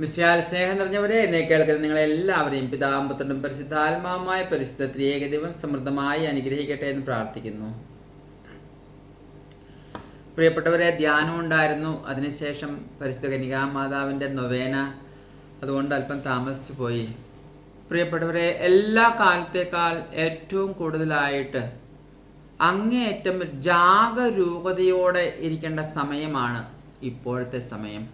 മിസ്യാൽ സ്നേഹം നിറഞ്ഞവരെ എന്നെ കേൾക്കുന്ന നിങ്ങളെല്ലാവരെയും പിതാമ്പത്തനും പരിശുദ്ധാത്മാവുമായ പരിശുദ്ധ ത്രിയേകദൈവം സമൃദ്ധമായി അനുഗ്രഹിക്കട്ടെ എന്ന് പ്രാർത്ഥിക്കുന്നു. പ്രിയപ്പെട്ടവരെ ധ്യാനം ഉണ്ടായിരുന്നു. അതിനുശേഷം പരിശുദ്ധ കനികാ മാതാവിന്റെ നൊവേന അതുകൊണ്ട് അല്പം താമസിച്ചു പോയി. പ്രിയപ്പെട്ടവരെ എല്ലാ കാലത്തേക്കാൾ ഏറ്റവും കൂടുതലായിട്ട് അങ്ങേയറ്റം ജാഗരൂകതയോടെ ഇരിക്കേണ്ട സമയമാണ് ഇപ്പോഴത്തെ സമയം.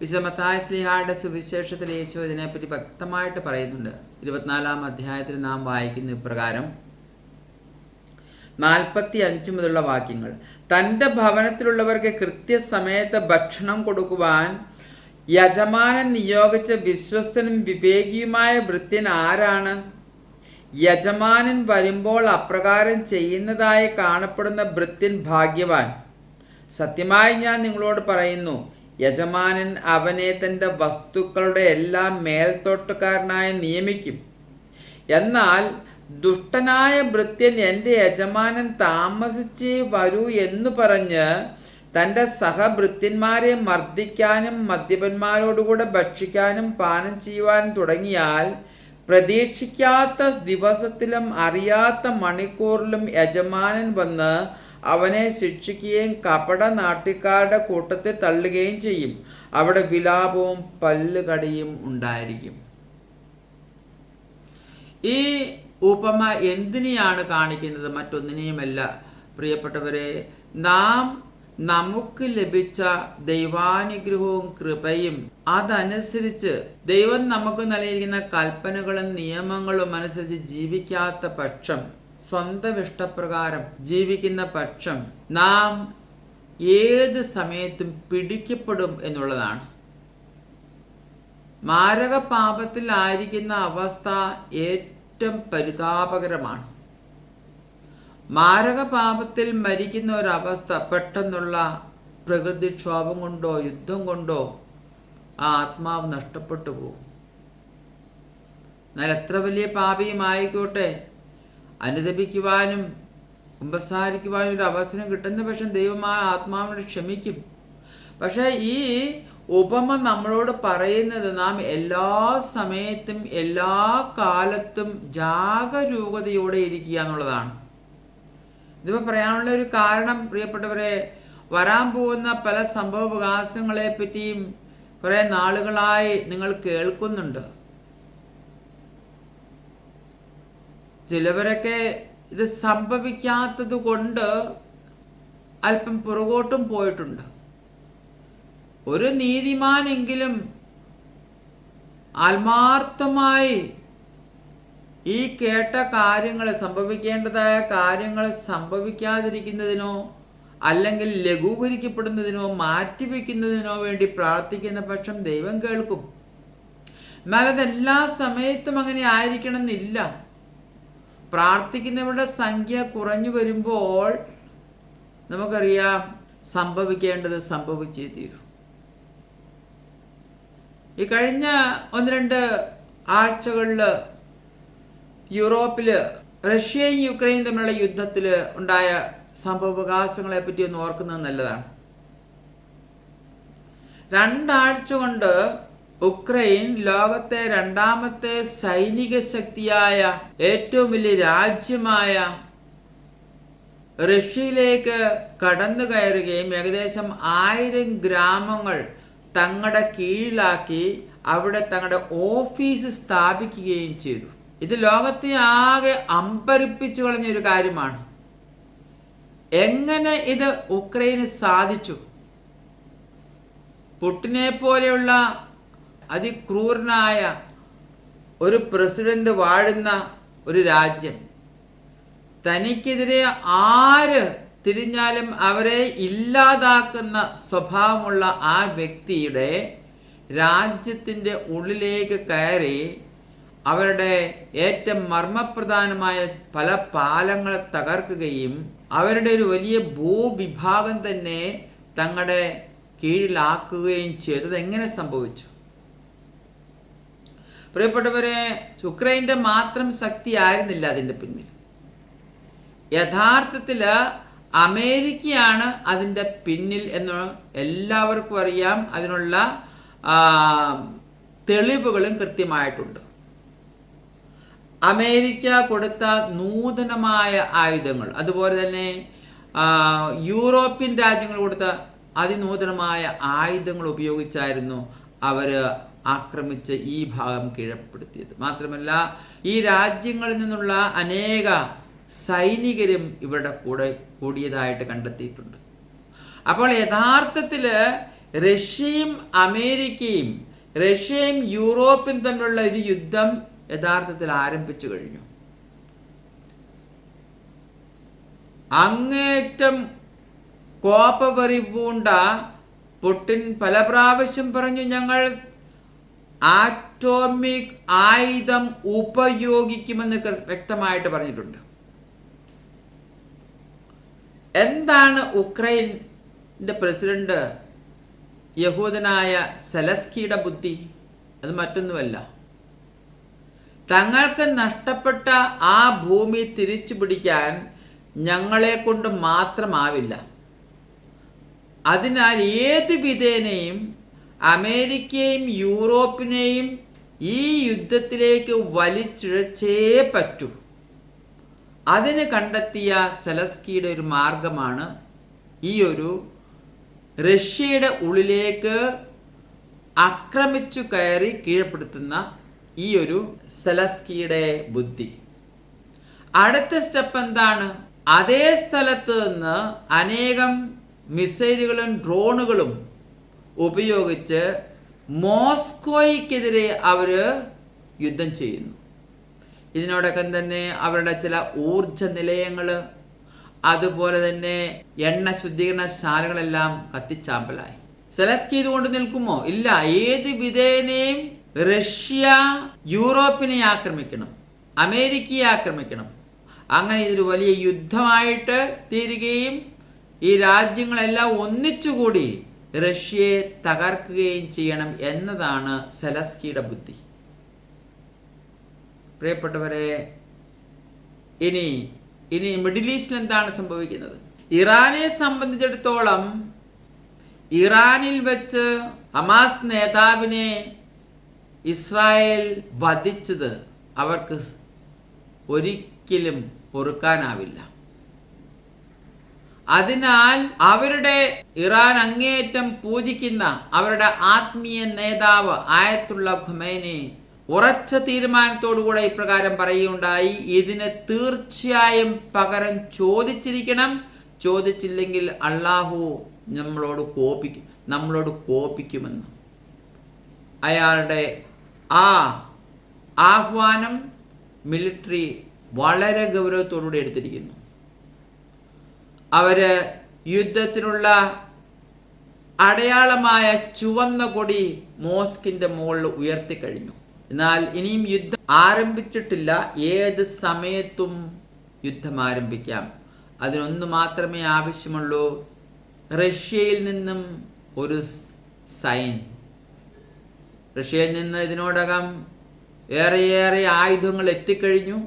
വിശുദ്ധമത്തായ സ്ലിഹായുടെ സുവിശേഷത്തിൽ യേശു ഇതിനെപ്പറ്റി വ്യക്തമായിട്ട് പറയുന്നുണ്ട്. ഇരുപത്തിനാലാം അധ്യായത്തിൽ നാം വായിക്കുന്ന ഇപ്രകാരം നാൽപ്പത്തി അഞ്ച് മുതലുള്ള വാക്യങ്ങൾ തന്റെ ഭവനത്തിലുള്ളവർക്ക് കൃത്യസമയത്ത് ഭക്ഷണം കൊടുക്കുവാൻ യജമാനൻ നിയോഗിച്ച വിശ്വസ്തനും വിവേകിയുമായ വൃത്യൻ ആരാണ്? യജമാനൻ വരുമ്പോൾ അപ്രകാരം ചെയ്യുന്നതായി കാണപ്പെടുന്ന ഭൃത്യൻ ഭാഗ്യവാൻ. സത്യമായി ഞാൻ നിങ്ങളോട് പറയുന്നു യജമാനൻ അവനെ തന്റെ വസ്തുക്കളുടെ എല്ലാം മേൽത്തോട്ടക്കാരനായി നിയമിക്കും. എന്നാൽ ദുഷ്ടനായ ഭൃത്യൻ എന്റെ യജമാനൻ താമസിച്ച് വരൂ എന്ന് പറഞ്ഞ് തന്റെ സഹഭൃത്യന്മാരെ മർദ്ദിക്കാനും മദ്യപന്മാരോടുകൂടെ ഭക്ഷിക്കാനും പാനം ചെയ്യുവാനും തുടങ്ങിയാൽ പ്രതീക്ഷിക്കാത്ത ദിവസത്തിലും അറിയാത്ത മണിക്കൂറിലും യജമാനൻ വന്ന് അവനെ ശിക്ഷിക്കുകയും കപട നാട്ടിക്കാരുടെ കൂട്ടത്തിൽ തള്ളുകയും ചെയ്യും. അവിടെ വിലാപവും പല്ലുകടിയും ഉണ്ടായിരിക്കും. ഈ ഉപമ എന്തിനെയാണ് കാണിക്കുന്നത്? മറ്റൊന്നിനെയുമല്ല. പ്രിയപ്പെട്ടവരെ നാം നമുക്ക് ലഭിച്ച ദൈവാനുഗ്രഹവും കൃപയും അതനുസരിച്ച് ദൈവം നമുക്ക് നൽകിയിരിക്കുന്ന കൽപ്പനകളും നിയമങ്ങളും അനുസരിച്ച് ജീവിക്കാത്ത പക്ഷം സ്വന്തം ഇഷ്ടപ്രകാരം ജീവിക്കുന്ന പക്ഷം നാം ഏത് സമയത്തും പിടിക്കപ്പെടും എന്നുള്ളതാണ്. മാരക പാപത്തിലായിരിക്കുന്ന അവസ്ഥ ഏറ്റവും പരിതാപകരമാണ്. മാരക പാപത്തിൽ മരിക്കുന്ന ഒരവസ്ഥ പെട്ടെന്നുള്ള പ്രകൃതിക്ഷോഭം കൊണ്ടോ യുദ്ധം കൊണ്ടോ ആ ആത്മാവ് നഷ്ടപ്പെട്ടു പോകും. എന്നാൽ എത്ര വലിയ പാപിയുമായിക്കോട്ടെ അനുദപിക്കുവാനും കുമ്പസാരിക്കുവാനും ഒരു അവസരം കിട്ടുന്ന പക്ഷം ദൈവം ആ ആത്മാവിനോട് ക്ഷമിക്കും. പക്ഷേ ഈ ഉപമ നമ്മളോട് പറയുന്നത് നാം എല്ലാ സമയത്തും എല്ലാ കാലത്തും ജാഗരൂകതയോടെ ഇരിക്കുക എന്നുള്ളതാണ്. ഇതിപ്പോൾ പറയാനുള്ള ഒരു കാരണം പ്രിയപ്പെട്ടവരെ വരാൻ പോകുന്ന പല സംഭവ വികാസങ്ങളെ പറ്റിയും കുറേ നാളുകളായി നിങ്ങൾ കേൾക്കുന്നുണ്ട്. ചിലവരൊക്കെ ഇത് സംഭവിക്കാത്തത് കൊണ്ട് അല്പം പുറകോട്ടും പോയിട്ടുണ്ട്. ഒരു നീതിമാനെങ്കിലും ആത്മാർത്ഥമായി ഈ കേട്ട കാര്യങ്ങൾ സംഭവിക്കേണ്ടതായ കാര്യങ്ങൾ സംഭവിക്കാതിരിക്കുന്നതിനോ അല്ലെങ്കിൽ ലഘൂകരിക്കപ്പെടുന്നതിനോ മാറ്റിവെക്കുന്നതിനോ വേണ്ടി പ്രാർത്ഥിക്കുന്ന പക്ഷം ദൈവം കേൾക്കും. എന്നാൽ സമയത്തും അങ്ങനെ ആയിരിക്കണം എന്നില്ല പ്രാർത്ഥിക്കുന്നവരുടെ സംഖ്യ കുറഞ്ഞു വരുമ്പോൾ നമുക്കറിയാം സംഭവിക്കേണ്ടത് സംഭവിച്ചേ തീരും. ഈ കഴിഞ്ഞ ഒന്ന് രണ്ട് ആഴ്ചകളിൽ യൂറോപ്പിൽ റഷ്യയും യുക്രൈൻ തമ്മിലുള്ള യുദ്ധത്തിൽ ഉണ്ടായ സംഭവവികാസങ്ങളെ പറ്റി ഒന്ന് ഓർക്കുന്നത് നല്ലതാണ്. രണ്ടാഴ്ച കൊണ്ട് ഉക്രൈൻ ലോകത്തെ രണ്ടാമത്തെ സൈനിക ശക്തിയായ ഏറ്റവും വലിയ രാജ്യമായ റഷ്യയിലേക്ക് കടന്നു കയറുകയും ഏകദേശം ആയിരം ഗ്രാമങ്ങൾ തങ്ങളുടെ കീഴിലാക്കി അവിടെ തങ്ങളുടെ ഓഫീസ് സ്ഥാപിക്കുകയും ചെയ്തു. ഇത് ലോകത്തെ ആകെ അമ്പരിപ്പിച്ചു കളഞ്ഞ ഒരു കാര്യമാണ്. എങ്ങനെ ഇത് ഉക്രൈന് സാധിച്ചു? പുട്ടിനെ പോലെയുള്ള അതിക്രൂരനായ ഒരു പ്രസിഡന്റ് വാഴുന്ന ഒരു രാജ്യം. തനിക്കെതിരെ ആര് തിരിഞ്ഞാലും അവരെ ഇല്ലാതാക്കുന്ന സ്വഭാവമുള്ള ആ വ്യക്തിയുടെ രാജ്യത്തിന്റെ ഉള്ളിലേക്ക് കയറി അവരുടെ ഏറ്റവും മർമ്മപ്രധാനമായ പല പാലങ്ങളെ തകർക്കുകയും അവരുടെ ഒരു വലിയ ഭൂവിഭാഗം തന്നെ തങ്ങളുടെ കീഴിലാക്കുകയും ചെയ്തത് എങ്ങനെ സംഭവിച്ചു? പ്രിയപ്പെട്ടവരെ ഉക്രൈന്റെ മാത്രം ശക്തി ആയിരുന്നില്ല അതിന്റെ പിന്നിൽ. യഥാർത്ഥത്തിൽ അമേരിക്കയാണ് അതിന്റെ പിന്നിൽ എന്ന് എല്ലാവർക്കും അറിയാം. അതിനുള്ള തെളിവുകളും കൃത്യമായിട്ടുണ്ട്. അമേരിക്ക കൊടുത്ത നൂതനമായ ആയുധങ്ങൾ അതുപോലെ തന്നെ യൂറോപ്യൻ രാജ്യങ്ങൾ കൊടുത്ത അതിനൂതനമായ ആയുധങ്ങൾ ഉപയോഗിച്ചായിരുന്നു അവർ ആക്രമിച്ച് ഈ ഭാഗം കീഴപ്പെടുത്തിയത്. മാത്രമല്ല ഈ രാജ്യങ്ങളിൽ നിന്നുള്ള അനേക സൈനികരും ഇവരുടെ കൂടെ കൂടിയതായിട്ട് കണ്ടെത്തിയിട്ടുണ്ട്. അപ്പോൾ യഥാർത്ഥത്തിൽ റഷ്യയും അമേരിക്കയും റഷ്യയും യൂറോപ്പും തമ്മിലുള്ള ഒരു യുദ്ധം യഥാർത്ഥത്തിൽ ആരംഭിച്ചു കഴിഞ്ഞു. അങ്ങേറ്റം കോപവറി പൂണ്ട പുട്ടിൻ പല പ്രാവശ്യം പറഞ്ഞു ഞങ്ങൾ ആറ്റോമിക് ആയുധം ഉപയോഗിക്കുമെന്ന് വ്യക്തമായിട്ട് പറഞ്ഞിട്ടുണ്ട്. എന്താണ് ഉക്രൈന്റെ പ്രസിഡന്റ് യഹൂദനായ സെലസ്കിയുടെ ബുദ്ധി? അത് മറ്റൊന്നുമല്ല. തങ്ങൾക്ക് നഷ്ടപ്പെട്ട ആ ഭൂമി തിരിച്ചു പിടിക്കാൻ ഞങ്ങളെ കൊണ്ട് മാത്രമാവില്ല. അതിനാൽ ഏത് വിധേനയും അമേരിക്കയും യൂറോപ്പിനെയും ഈ യുദ്ധത്തിലേക്ക് വലിച്ചിഴച്ചേ പറ്റൂ. അതിന് കണ്ടെത്തിയ സെലസ്കിയുടെ ഒരു മാർഗമാണ് ഈ ഒരു റഷ്യയുടെ ഉള്ളിലേക്ക് ആക്രമിച്ചു കയറി കീഴ്പ്പെടുത്തുന്ന ഈ ഒരു സെലസ്കിയുടെ ബുദ്ധി. അടുത്ത സ്റ്റെപ്പ് എന്താണ്? അതേ സ്ഥലത്ത് നിന്ന് അനേകം മിസൈലുകളും ഡ്രോണുകളും ഉപയോഗിച്ച് മോസ്കോയ്ക്കെതിരെ അവർ യുദ്ധം ചെയ്യുന്നു. ഇതിനോടൊപ്പം തന്നെ അവരുടെ ചില ഊർജ നിലയങ്ങൾ അതുപോലെ തന്നെ എണ്ണ ശുദ്ധീകരണശാലകളെല്ലാം കത്തിച്ചാമ്പലായി. സെലസ്കി ഇതുകൊണ്ട് നിൽക്കുമോ? ഇല്ല. ഏത് വിധേനയും റഷ്യ യൂറോപ്പിനെ ആക്രമിക്കണം അമേരിക്കയെ ആക്രമിക്കണം. അങ്ങനെ ഇതൊരു വലിയ യുദ്ധമായിട്ട് തീരുകയും ഈ രാജ്യങ്ങളെല്ലാം ഒന്നിച്ചുകൂടി റഷ്യയെ തകർക്കുകയും ചെയ്യണം എന്നതാണ് സെലസ്കിയുടെ ബുദ്ധി. പ്രിയപ്പെട്ടവരെ ഇനി ഇനി മിഡിൽ ഈസ്റ്റിൽ എന്താണ് സംഭവിക്കുന്നത്? ഇറാനെ സംബന്ധിച്ചിടത്തോളം ഇറാനിൽ വെച്ച് ഹമാസ് നേതാവിനെ ഇസ്രായേൽ വധിച്ചത് അവർക്ക് ഒരിക്കലും പൊറുക്കാനാവില്ല. അതിനാൽ അവരുടെ ഇറാൻ അങ്ങേയറ്റം പൂജിക്കുന്ന അവരുടെ ആത്മീയ നേതാവ് ആയത്തുള്ള ഖുമേനെ ഉറച്ച തീരുമാനത്തോടുകൂടെ ഇപ്രകാരം പറയുകയുണ്ടായി ഇതിന് തീർച്ചയായും പകരം ചോദിച്ചിരിക്കണം. ചോദിച്ചില്ലെങ്കിൽ അള്ളാഹു നമ്മളോട് കോപിക്കും നമ്മളോട് കോപിക്കുമെന്ന്. അയാളുടെ ആ ആഹ്വാനം മിലിറ്ററി വളരെ ഗൗരവത്തോടുകൂടി എടുത്തിരിക്കുന്നു. അവർ യുദ്ധത്തിനുള്ള അടയാളമായ ചുവന്ന കൊടി മോസ്കിന്റെ മുകളിൽ ഉയർത്തിക്കഴിഞ്ഞു. എന്നാൽ ഇനിയും യുദ്ധം ആരംഭിച്ചിട്ടില്ല. ഏത് സമയത്തും യുദ്ധം ആരംഭിക്കാം. അതിനൊന്ന് മാത്രമേ ആവശ്യമുള്ളൂ. റഷ്യയിൽ നിന്നും ഒരു സൈൻ റഷ്യയിൽ നിന്ന് ഇതിനോടകം ഏറെയേറെ ആയുധങ്ങൾ എത്തിക്കഴിഞ്ഞു.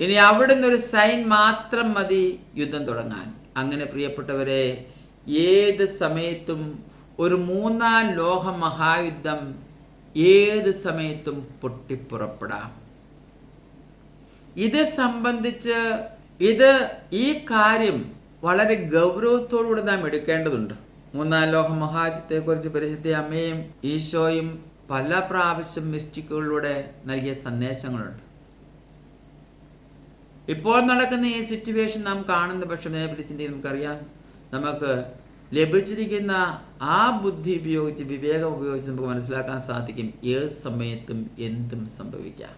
ഇനി അവിടുന്ന് ഒരു സൈൻ മാത്രം മതി യുദ്ധം തുടങ്ങാൻ. അങ്ങനെ പ്രിയപ്പെട്ടവരെ ഏത് സമയത്തും ഒരു മൂന്നാം ലോക മഹായുദ്ധം ഏത് സമയത്തും പൊട്ടിപ്പുറപ്പെടാം. ഇത് സംബന്ധിച്ച് ഇത് ഈ കാര്യം വളരെ ഗൗരവത്തോടുകൂടി നാം എടുക്കേണ്ടതുണ്ട്. മൂന്നാം ലോക മഹായുദ്ധത്തെക്കുറിച്ച് പരിശുദ്ധ അമ്മയും ഈശോയും പല പ്രാവശ്യം മിസ്റ്റിക്കുകളിലൂടെ നൽകിയ സന്ദേശങ്ങളുണ്ട്. ഇപ്പോൾ നടക്കുന്ന ഈ സിറ്റുവേഷൻ നാം കാണുന്ന പക്ഷം ഇതിനെപ്പറ്റി നമുക്കറിയാം? നമുക്ക് ലഭിച്ചിരിക്കുന്ന ആ ബുദ്ധി ഉപയോഗിച്ച് വിവേകം ഉപയോഗിച്ച് നമുക്ക് മനസ്സിലാക്കാൻ സാധിക്കും ഏത് സമയത്തും എന്തും സംഭവിക്കാം.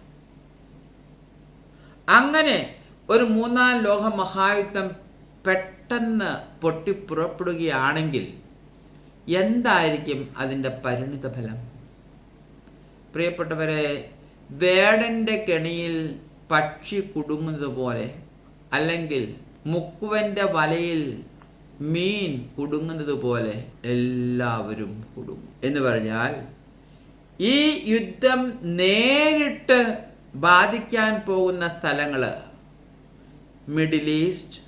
അങ്ങനെ ഒരു മൂന്നാം ലോക മഹായുദ്ധം പെട്ടെന്ന് പൊട്ടിപ്പുറപ്പെടുകയാണെങ്കിൽ എന്തായിരിക്കും അതിന്റെ പരിണിത ഫലം? പ്രിയപ്പെട്ടവരെ വേടന്റെ കെണിയിൽ പക്ഷി കുടുങ്ങുന്നത് പോലെ അല്ലെങ്കിൽ മുക്കുവന്റെ വലയിൽ മീൻ കുടുങ്ങുന്നത് പോലെ എല്ലാവരും കുടുങ്ങും. എന്ന് പറഞ്ഞാൽ ഈ യുദ്ധം നേരിട്ട് ബാധിക്കാൻ പോകുന്ന സ്ഥലങ്ങൾ Middle East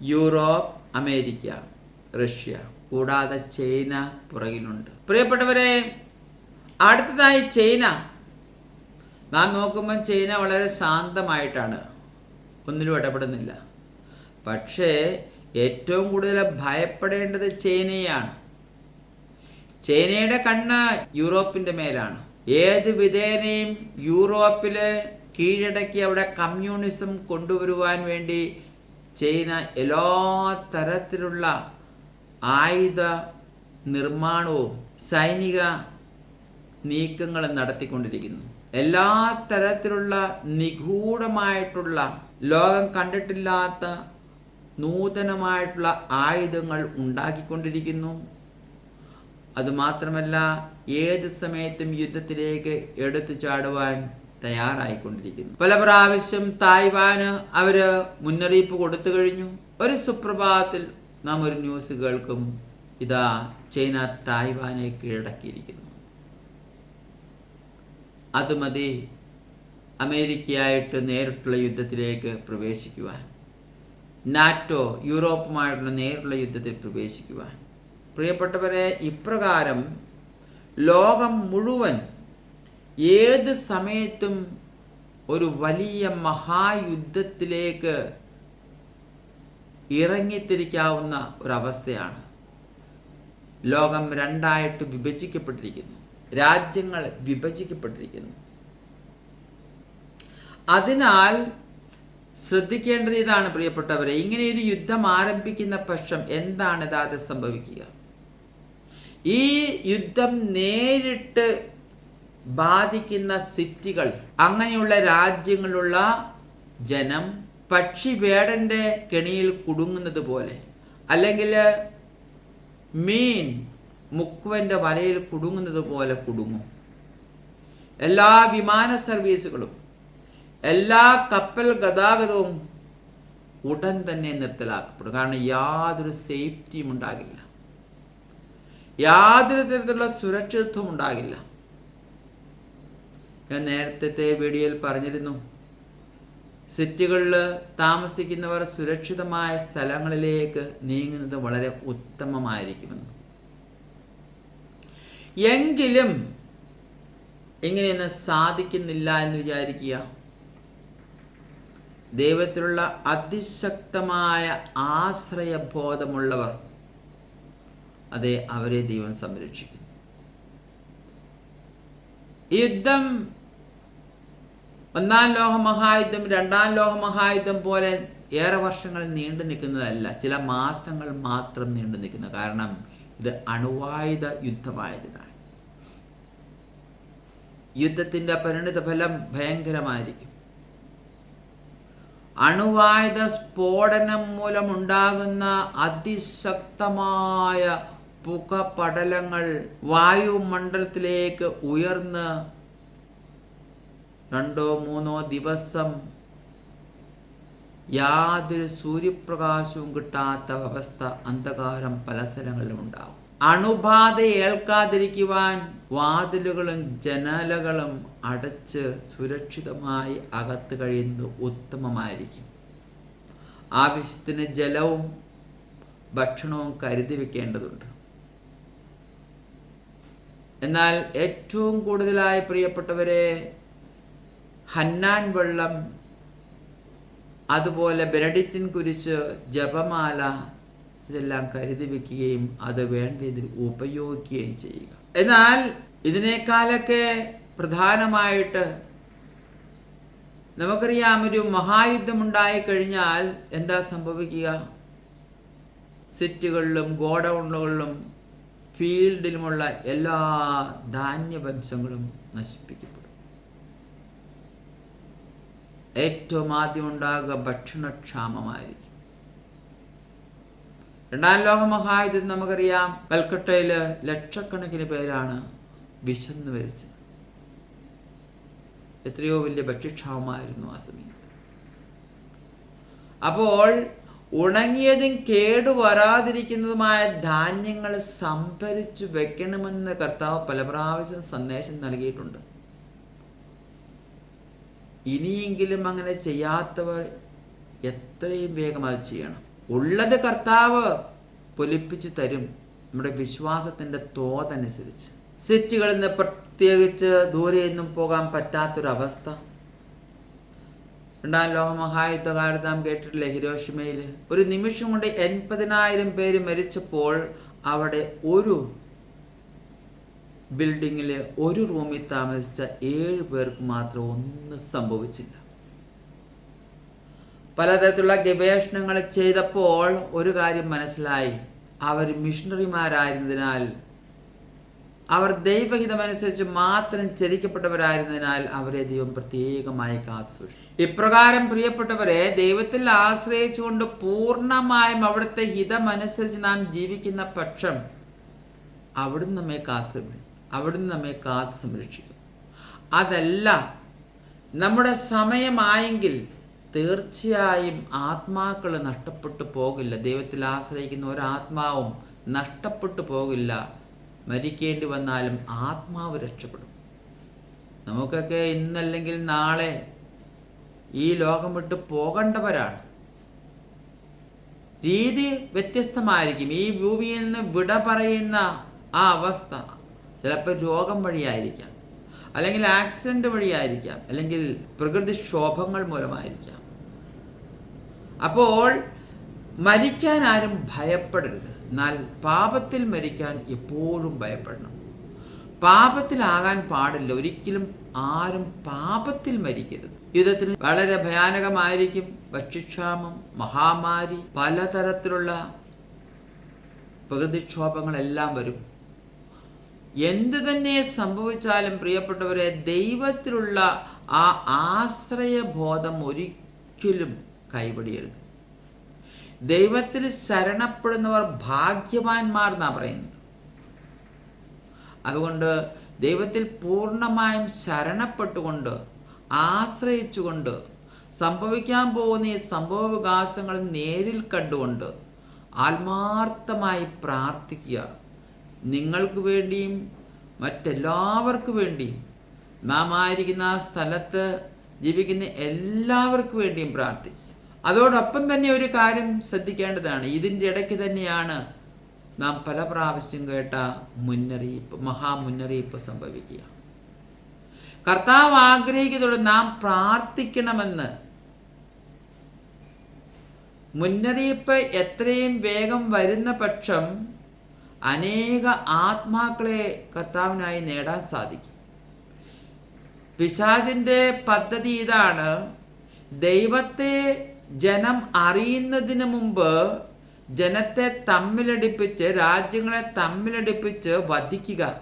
Europe America Russia. കൂടാതെ ചൈന പുറകിലുണ്ട്. പ്രിയപ്പെട്ടവരെ അടുത്തതായി ചൈന. നാം നോക്കുമ്പോൾ ചൈന വളരെ ശാന്തമായിട്ടാണ്. ഒന്നിലും ഇടപെടുന്നില്ല. പക്ഷേ ഏറ്റവും കൂടുതൽ ഭയപ്പെടേണ്ടത് ചൈനയാണ്. ചൈനയുടെ കണ്ണ് യൂറോപ്പിന്റെ മേലാണ്. ഏത് വിധേനയും യൂറോപ്പിൽ കീഴടക്കി അവിടെ കമ്മ്യൂണിസം കൊണ്ടുവരുവാൻ വേണ്ടി ചൈന എല്ലാ തരത്തിലുള്ള ആയുധ നിർമ്മാണവും സൈനിക നീക്കങ്ങളും നടത്തിക്കൊണ്ടിരിക്കുന്നു. എല്ലാ തരത്തിലുള്ള നിഗൂഢമായിട്ടുള്ള ലോകം കണ്ടിട്ടില്ലാത്ത നൂതനമായിട്ടുള്ള ആയുധങ്ങൾ ഉണ്ടാക്കിക്കൊണ്ടിരിക്കുന്നു. അതുമാത്രമല്ല ഏത് സമയത്തും യുദ്ധത്തിലേക്ക് എടുത്തു ചാടുവാൻ തയ്യാറായിക്കൊണ്ടിരിക്കുന്നു. പല പ്രാവശ്യം തായ്വാന് അവർ മുന്നറിയിപ്പ് കൊടുത്തു കഴിഞ്ഞു. ഒരു സുപ്രഭാതത്തിൽ നാം ഒരു ന്യൂസ് കേൾക്കും. ഇതാ ചൈന തായ്വാനെ കീഴടക്കിയിരിക്കുന്നു. അത് മതി. അമേരിക്കയായിട്ട് നേരിട്ടുള്ള യുദ്ധത്തിലേക്ക് പ്രവേശിക്കുവാൻ. നാറ്റോ യൂറോപ്പുമായിട്ടുള്ള നേരിട്ടുള്ള യുദ്ധത്തിൽ പ്രവേശിക്കുവാൻ. പ്രിയപ്പെട്ടവരെ ഇപ്രകാരം ലോകം മുഴുവൻ ഏത് സമയത്തും ഒരു വലിയ മഹായുദ്ധത്തിലേക്ക് ഇറങ്ങിത്തിരിക്കാവുന്ന ഒരവസ്ഥയാണ്. ലോകം രണ്ടായിട്ട് വിഭജിക്കപ്പെട്ടിരിക്കുന്നു. രാജ്യങ്ങൾ വിഭജിക്കപ്പെട്ടിരിക്കുന്നു. അതിനാൽ ശ്രദ്ധിക്കേണ്ടത് ഇതാണ് പ്രിയപ്പെട്ടവരെ ഇങ്ങനെ ഒരു യുദ്ധം ആരംഭിക്കുന്ന പക്ഷം എന്താണ് യഥാർത്ഥ സംഭവിക്കുക? ഈ യുദ്ധം നേരിട്ട് ബാധിക്കുന്ന സിറ്റികൾ അങ്ങനെയുള്ള രാജ്യങ്ങളുള്ള ജനം പക്ഷിവേടന്റെ കെണിയിൽ കുടുങ്ങുന്നത് പോലെ. അല്ലെങ്കിൽ മീൻ മുക്കുവന്റെ വലയിൽ കുടുങ്ങുന്നത് പോലെ കുടുങ്ങും. എല്ലാ വിമാന സർവീസുകളും എല്ലാ കപ്പൽ ഗതാഗതവും ഉടൻ തന്നെ നിർത്തലാക്കപ്പെടും. കാരണം യാതൊരു സേഫ്റ്റിയും ഉണ്ടാകില്ല. യാതൊരു തരത്തിലുള്ള സുരക്ഷിതത്വം ഉണ്ടാകില്ല. ഞാൻ നേരത്തെ വീഡിയോയിൽ പറഞ്ഞിരുന്നു സിറ്റികളിൽ താമസിക്കുന്നവർ സുരക്ഷിതമായ സ്ഥലങ്ങളിലേക്ക് നീങ്ങുന്നത് വളരെ ഉത്തമമായിരിക്കുമെന്ന് എങ്കിലും ഇങ്ങനെയൊന്നും സാധിക്കുന്നില്ല എന്ന് വിചാരിക്കുക. ദൈവത്തിലുള്ള അതിശക്തമായ ആശ്രയബോധമുള്ളവർ അതെ അവരെ ദൈവം സംരക്ഷിക്കും യുദ്ധം ഒന്നാം ലോകമഹായുദ്ധം രണ്ടാം ലോകമഹായുദ്ധം പോലെ ഏറെ വർഷങ്ങൾ നീണ്ടു നിൽക്കുന്നതല്ല. ചില മാസങ്ങൾ മാത്രം നീണ്ടു നിൽക്കുന്ന. കാരണം ഇത് അണുവായുധ യുദ്ധമായതിനാൽ. യുദ്ധത്തിന്റെ പരിണിത ഫലം ഭയങ്കരമായിരിക്കും. അണുവായുധ സ്ഫോടനം മൂലമുണ്ടാകുന്ന അതിശക്തമായ പുകപടലങ്ങൾ വായുമണ്ഡലത്തിലേക്ക് ഉയർന്ന് രണ്ടോ മൂന്നോ ദിവസം യാതൊരു സൂര്യപ്രകാശവും കിട്ടാത്ത അവസ്ഥ അന്ധകാരം പല സ്ഥലങ്ങളിലും ഉണ്ടാവും. അണുബാധ ഏൽക്കാതിരിക്കുവാൻ വാതിലുകളും ജനലകളും അടച്ച് സുരക്ഷിതമായി അകത്ത് കഴിയുന്നത് ഉത്തമമായിരിക്കും. ആവശ്യത്തിന് ജലവും ഭക്ഷണവും കരുതി വെക്കേണ്ടതുണ്ട്. എന്നാൽ ഏറ്റവും കൂടുതലായി പ്രിയപ്പെട്ടവരെ ഹന്നാൻ വെള്ളം അതുപോലെ ബെനഡിറ്റിൻ കുരിശ് ജപമാല ഇതെല്ലാം കരുതി വെക്കുകയും അത് വേണ്ട രീതിയിൽ ഉപയോഗിക്കുകയും ചെയ്യുക. എന്നാൽ ഇതിനേക്കാളൊക്കെ പ്രധാനമായിട്ട് നമുക്കറിയാം ഒരു മഹായുദ്ധം ഉണ്ടായി കഴിഞ്ഞാൽ എന്താ സംഭവിക്കുക? സിറ്റുകളിലും ഗോഡൗണുകളിലും ഫീൽഡിലുമുള്ള എല്ലാ ധാന്യവംശങ്ങളും നശിപ്പിക്കപ്പെടും. ഏറ്റവും ആദ്യം ഉണ്ടാകുക ഭക്ഷണക്ഷാമമായിരിക്കും. രണ്ടാം ലോക മഹായുദ്ധം നമുക്കറിയാം കൽക്കട്ടയിൽ ലക്ഷക്കണക്കിന് പേരാണ് വിശന്ന് വരിച്ചത് എത്രയോ വലിയ ഭക്ഷ്യക്ഷാമമായിരുന്നു ആ സമയത്ത് അപ്പോൾ ഉണങ്ങിയതും കേടുവരാതിരിക്കുന്നതുമായ ധാന്യങ്ങൾ സംഭരിച്ചു വെക്കണമെന്ന് കർത്താവ് പല പ്രാവശ്യം സന്ദേശം നൽകിയിട്ടുണ്ട്. ഇനിയെങ്കിലും അങ്ങനെ ചെയ്യാത്തവർ എത്രയും വേഗം അത് ചെയ്യണം. ഉള്ളത് കർത്താവ് പൊലിപ്പിച്ച് തരും. നമ്മുടെ വിശ്വാസത്തിന്റെ തോതനുസരിച്ച്. സിറ്റികളിൽ നിന്ന് പ്രത്യേകിച്ച് ദൂരെയൊന്നും പോകാൻ പറ്റാത്തൊരവസ്ഥ. രണ്ടാം ലോകമഹായുദ്ധകാലത്ത് നാം കേട്ടിട്ടില്ലേ ഹിരോഷിമയിൽ? ഒരു നിമിഷം കൊണ്ട് എൺപതിനായിരം പേര് മരിച്ചപ്പോൾ അവിടെ ഒരു ബിൽഡിങ്ങിൽ ഒരു റൂമിൽ താമസിച്ച ഏഴ് പേർക്ക് മാത്രം ഒന്നും സംഭവിച്ചില്ല. പലതരത്തിലുള്ള ഗവേഷണങ്ങൾ ചെയ്തപ്പോൾ ഒരു കാര്യം മനസ്സിലായി. അവർ മിഷണറിമാരായിരുന്നതിനാൽ അവർ ദൈവഹിതമനുസരിച്ച് മാത്രം ചരിക്കപ്പെട്ടവരായിരുന്നതിനാൽ അവരെ ദൈവം പ്രത്യേകമായി കാത്തു ഇപ്രകാരം പ്രിയപ്പെട്ടവരെ ദൈവത്തിൽ ആശ്രയിച്ചുകൊണ്ട് പൂർണമായും അവിടുത്തെ ഹിതമനുസരിച്ച് നാം ജീവിക്കുന്ന പക്ഷം അവിടുന്ന് നമ്മെ കാത്തു അവിടുന്ന് നമ്മെ കാത്ത് സംരക്ഷിക്കും. അതല്ല നമ്മുടെ സമയമായെങ്കിൽ തീർച്ചയായും ആത്മാക്കൾ നഷ്ടപ്പെട്ടു പോകില്ല. ദൈവത്തിൽ ആശ്രയിക്കുന്ന ഒരാത്മാവും നഷ്ടപ്പെട്ടു പോകില്ല. മരിക്കേണ്ടി വന്നാലും ആത്മാവ് രക്ഷപ്പെടും. നമുക്കൊക്കെ ഇന്നല്ലെങ്കിൽ നാളെ ഈ ലോകം വിട്ട് പോകേണ്ടവരാണ്. രീതി വ്യത്യസ്തമായിരിക്കും. ഈ ഭൂമിയിൽ നിന്ന് വിട പറയുന്ന ആ അവസ്ഥ ചിലപ്പോൾ രോഗം വഴിയായിരിക്കാം. അല്ലെങ്കിൽ ആക്സിഡന്റ് വഴിയായിരിക്കാം. അല്ലെങ്കിൽ പ്രകൃതിക്ഷോഭങ്ങൾ മൂലമായിരിക്കാം. അപ്പോൾ മരിക്കാൻ ആരും ഭയപ്പെടരുത്. എന്നാൽ പാപത്തിൽ മരിക്കാൻ എപ്പോഴും ഭയപ്പെടണം. പാപത്തിലാകാൻ പാടില്ല. ഒരിക്കലും ആരും പാപത്തിൽ മരിക്കരുത്. യുദ്ധത്തിന് വളരെ ഭയാനകമായിരിക്കും. ഭക്ഷ്യക്ഷാമം മഹാമാരി പലതരത്തിലുള്ള പ്രകൃതിക്ഷോഭങ്ങളെല്ലാം വരും. എന്ത് തന്നെ സംഭവിച്ചാലും പ്രിയപ്പെട്ടവരെ ദൈവത്തിലുള്ള ആ ആശ്രയബോധം ഒരിക്കലും കൈപിടിയരുത്. ദൈവത്തിൽ ശരണപ്പെടുന്നവർ ഭാഗ്യവാന്മാർ എന്നാണ് പറയുന്നത്. അതുകൊണ്ട് ദൈവത്തിൽ പൂർണമായും ശരണപ്പെട്ടുകൊണ്ട് ആശ്രയിച്ചുകൊണ്ട് സംഭവിക്കാൻ പോകുന്ന ഈ സംഭവ വികാസങ്ങൾ നേരിൽ കണ്ടുകൊണ്ട് ആത്മാർത്ഥമായി പ്രാർത്ഥിക്കുക. നിങ്ങൾക്ക് വേണ്ടിയും മറ്റെല്ലാവർക്കു വേണ്ടിയും നാം ആയിരിക്കുന്ന ആ സ്ഥലത്ത് ജീവിക്കുന്ന എല്ലാവർക്കു വേണ്ടിയും പ്രാർത്ഥിക്കുക അതോടൊപ്പം തന്നെ ഒരു കാര്യം ശ്രദ്ധിക്കേണ്ടതാണ്. ഇതിന്റെ ഇടയ്ക്ക് തന്നെയാണ് നാം പല പ്രാവശ്യം കേട്ട മുന്നറിയിപ്പ് മഹാമുന്നറിയിപ്പ് സംഭവിക്കുക. കർത്താവ് ആഗ്രഹിക്കുന്നതോട് നാം പ്രാർത്ഥിക്കണമെന്ന്. മുന്നറിയിപ്പ് എത്രയും വേഗം വരുന്ന പക്ഷം അനേക ആത്മാക്കളെ കർത്താവിനായി നേടാൻ സാധിക്കും. പിശാചിന്റെ പദ്ധതി ഇതാണ്. ദൈവത്തെ ജനം അറിയുന്നതിന് മുമ്പ് ജനത്തെ തമ്മിലടിപ്പിച്ച് രാജ്യങ്ങളെ തമ്മിലടിപ്പിച്ച് വധിക്കുക.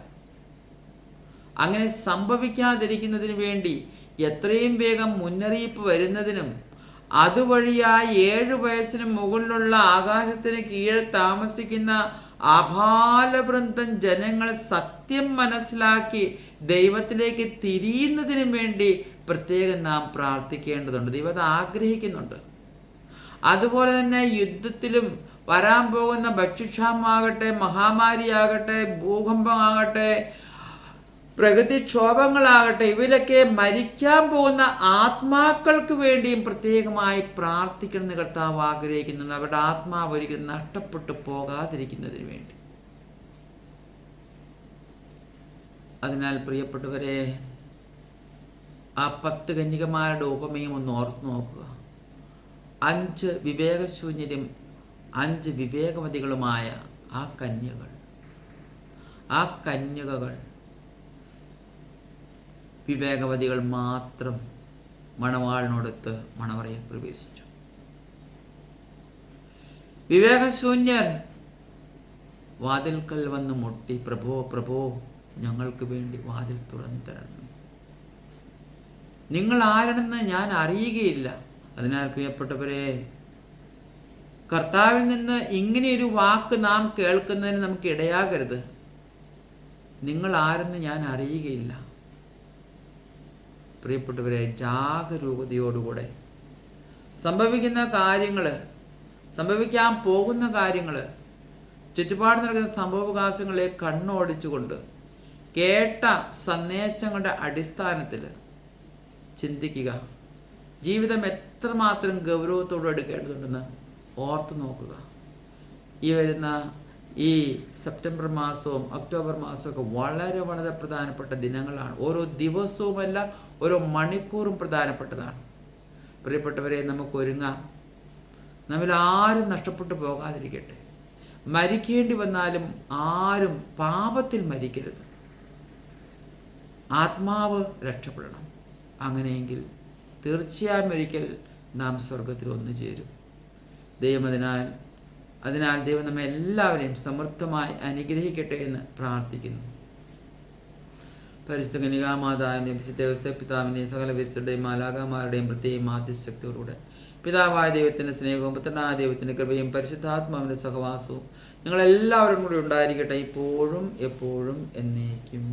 അങ്ങനെ സംഭവിക്കാതിരിക്കുന്നതിന് വേണ്ടി എത്രയും വേഗം മുന്നറിയിപ്പ് വരുന്നതിനും അതുവഴിയായി ഏഴു വയസ്സിന് മുകളിലുള്ള ആകാശത്തിന് കീഴെ താമസിക്കുന്ന അപാലവൃന്ദം ജനങ്ങൾ സത്യം മനസ്സിലാക്കി ദൈവത്തിലേക്ക് തിരിയുന്നതിന് വേണ്ടി പ്രത്യേകം നാം പ്രാർത്ഥിക്കേണ്ടതുണ്ട്. ദൈവം അത് ആഗ്രഹിക്കുന്നുണ്ട്. അതുപോലെ തന്നെ യുദ്ധത്തിലും വരാൻ പോകുന്ന ഭക്ഷ്യക്ഷാമാകട്ടെ മഹാമാരിയാകട്ടെ ഭൂകമ്പമാകട്ടെ പ്രകൃതിക്ഷോഭങ്ങളാകട്ടെ ഇവരൊക്കെ മരിക്കാൻ പോകുന്ന ആത്മാക്കൾക്ക് വേണ്ടിയും പ്രത്യേകമായി പ്രാർത്ഥിക്കണമെന്ന് കർത്താവ് ആഗ്രഹിക്കുന്നുണ്ട്. അവരുടെ ആത്മാവ് ഒരിക്കലും നഷ്ടപ്പെട്ടു പോകാതിരിക്കുന്നതിന് വേണ്ടി. അതിനാൽ പ്രിയപ്പെട്ടവരെ ആ പത്ത് കന്യകമാരുടെ ഉപമയും ഒന്ന് ഓർത്തു നോക്കുക. അഞ്ച് വിവേകശൂന്യരും അഞ്ച് വിവേകവതികളുമായ ആ കന്യകൾ ആ കന്യകകൾ വിവേകവതികൾ മാത്രം മണവാളിനോടൊത്ത് മണവറയിൽ പ്രവേശിച്ചു. വിവേകശൂന്യർ വാതിൽക്കൽ വന്ന് മുട്ടി പ്രഭോ പ്രഭോ ഞങ്ങൾക്ക് വേണ്ടി വാതിൽ തുറന്നു തരണം. നിങ്ങൾ ആരാണെന്ന് ഞാൻ അറിയുകയില്ല. അതിനാൽ പ്രിയപ്പെട്ടവരെ കർത്താവിൽ നിന്ന് ഇങ്ങനെയൊരു വാക്ക് നാം കേൾക്കുന്നതിന് നമുക്ക് ഇടയാകരുത്. നിങ്ങൾ ആരെന്ന് ഞാൻ അറിയുകയില്ല. പ്രിയപ്പെട്ടവരെ ജാഗരൂകതയോടുകൂടെ സംഭവിക്കുന്ന കാര്യങ്ങൾ സംഭവിക്കാൻ പോകുന്ന കാര്യങ്ങൾ ചുറ്റുപാട് നടക്കുന്ന സംഭവവികാസങ്ങളെ കണ്ണോടിച്ചുകൊണ്ട് കേട്ട സന്ദേശങ്ങളുടെ അടിസ്ഥാനത്തിൽ ചിന്തിക്കുക. ജീവിതം എത്രമാത്രം ഗൗരവത്തോടെ എടുക്കേണ്ടതുണ്ടെന്ന് ഓർത്തു നോക്കുക. ഈ വരുന്ന ഈ സെപ്റ്റംബർ മാസവും ഒക്ടോബർ മാസവും ഒക്കെ വളരെ വളരെ പ്രധാനപ്പെട്ട ദിനങ്ങളാണ്. ഓരോ ദിവസവുമല്ല ഓരോ മണിക്കൂറും പ്രധാനപ്പെട്ടതാണ്. പ്രിയപ്പെട്ടവരെ നമുക്ക് ഒരുങ്ങാം. നമ്മിൽ ആരും നഷ്ടപ്പെട്ടു പോകാതിരിക്കട്ടെ. മരിക്കേണ്ടി വന്നാലും ആരും പാപത്തിൽ മരിക്കരുത്. ആത്മാവ് രക്ഷപ്പെടണം. അങ്ങനെയെങ്കിൽ തീർച്ചയായും ഒരിക്കൽ നാം സ്വർഗത്തിൽ ഒന്നു ചേരും. ദൈവം അതിനാൽ അതിനാൽ ദൈവം നമ്മെ എല്ലാവരെയും സമൃദ്ധമായി അനുഗ്രഹിക്കട്ടെ എന്ന് പ്രാർത്ഥിക്കുന്നു. പരിശുദ്ധ മാതാവിനെ വിശുദ്ധ യോസേഫ് പിതാവിന്റെയും സകല വിശുദ്ധയുടെയും മാലാകമാരുടെയും പ്രത്യേകം ആദ്യശക്തിയോടുകൂടെ പിതാവായ ദൈവത്തിന്റെ സ്നേഹവും പുത്രനായ ദൈവത്തിന്റെ കൃപയും പരിശുദ്ധാത്മാവിന്റെ സഹവാസവും നിങ്ങളെല്ലാവരും കൂടി ഉണ്ടായിരിക്കട്ടെ ഇപ്പോഴും എപ്പോഴും എന്നേക്കും.